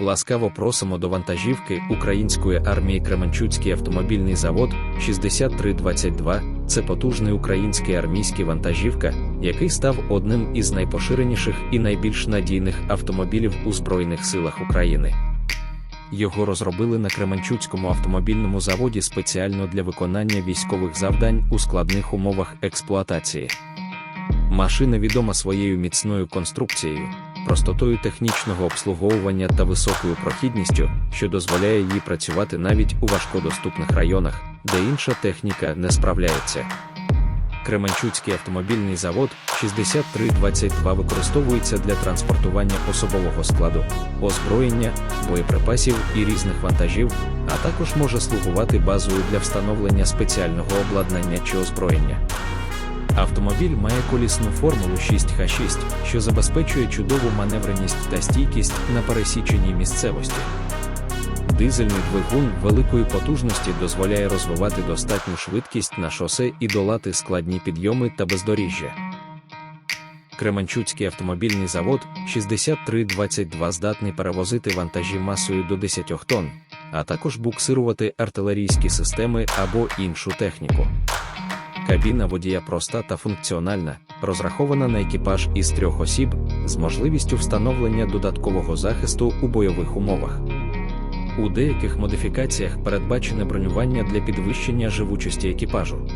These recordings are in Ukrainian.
Ласкаво просимо до вантажівки Української армії Кременчуцький автомобільний завод 6322. Це потужний український армійський вантажівка, який став одним із найпоширеніших і найбільш надійних автомобілів у Збройних силах України. Його розробили на Кременчуцькому автомобільному заводі спеціально для виконання військових завдань у складних умовах експлуатації. Машина відома своєю міцною конструкцією, простотою технічного обслуговування та високою прохідністю, що дозволяє їй працювати навіть у важкодоступних районах, де інша техніка не справляється. Кременчуцький автомобільний завод 6322 використовується для транспортування особового складу, озброєння, боєприпасів і різних вантажів, а також може слугувати базою для встановлення спеціального обладнання чи озброєння. Автомобіль має колісну формулу 6Х6, що забезпечує чудову маневреність та стійкість на пересіченій місцевості. Дизельний двигун великої потужності дозволяє розвивати достатню швидкість на шосе і долати складні підйоми та бездоріжжя. Кременчуцький автомобільний завод 6322 здатний перевозити вантажі масою до 10 тонн, а також буксирувати артилерійські системи або іншу техніку. Кабіна водія проста та функціональна, розрахована на екіпаж із трьох осіб з можливістю встановлення додаткового захисту у бойових умовах. У деяких модифікаціях передбачене бронювання для підвищення живучості екіпажу.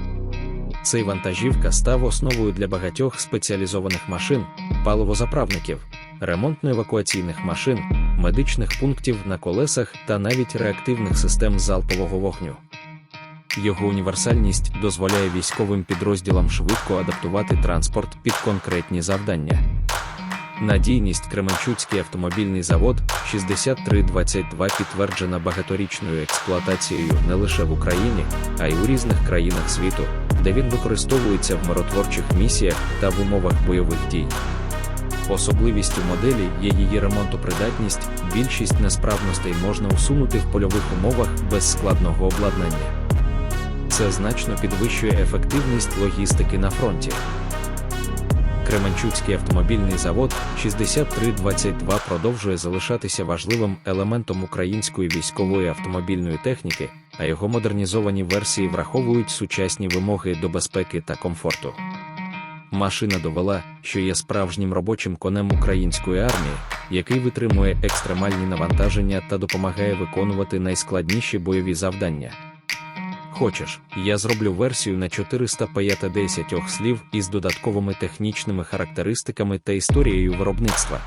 Цей вантажівка став основою для багатьох спеціалізованих машин, паливозаправників, ремонтно-евакуаційних машин, медичних пунктів на колесах та навіть реактивних систем залпового вогню. Його універсальність дозволяє військовим підрозділам швидко адаптувати транспорт під конкретні завдання. Надійність Кременчуцький автомобільний завод 6322 підтверджена багаторічною експлуатацією не лише в Україні, а й у різних країнах світу, де він використовується в миротворчих місіях та в умовах бойових дій. Особливістю моделі є її ремонтопридатність, більшість несправностей можна усунути в польових умовах без складного обладнання. Це значно підвищує ефективність логістики на фронті. Кременчуцький автомобільний завод 6322 продовжує залишатися важливим елементом української військової автомобільної техніки, а його модернізовані версії враховують сучасні вимоги до безпеки та комфорту. Машина довела, що є справжнім робочим конем української армії, який витримує екстремальні навантаження та допомагає виконувати найскладніші бойові завдання. Хочеш, я зроблю версію на 450 слів із додатковими технічними характеристиками та історією виробництва.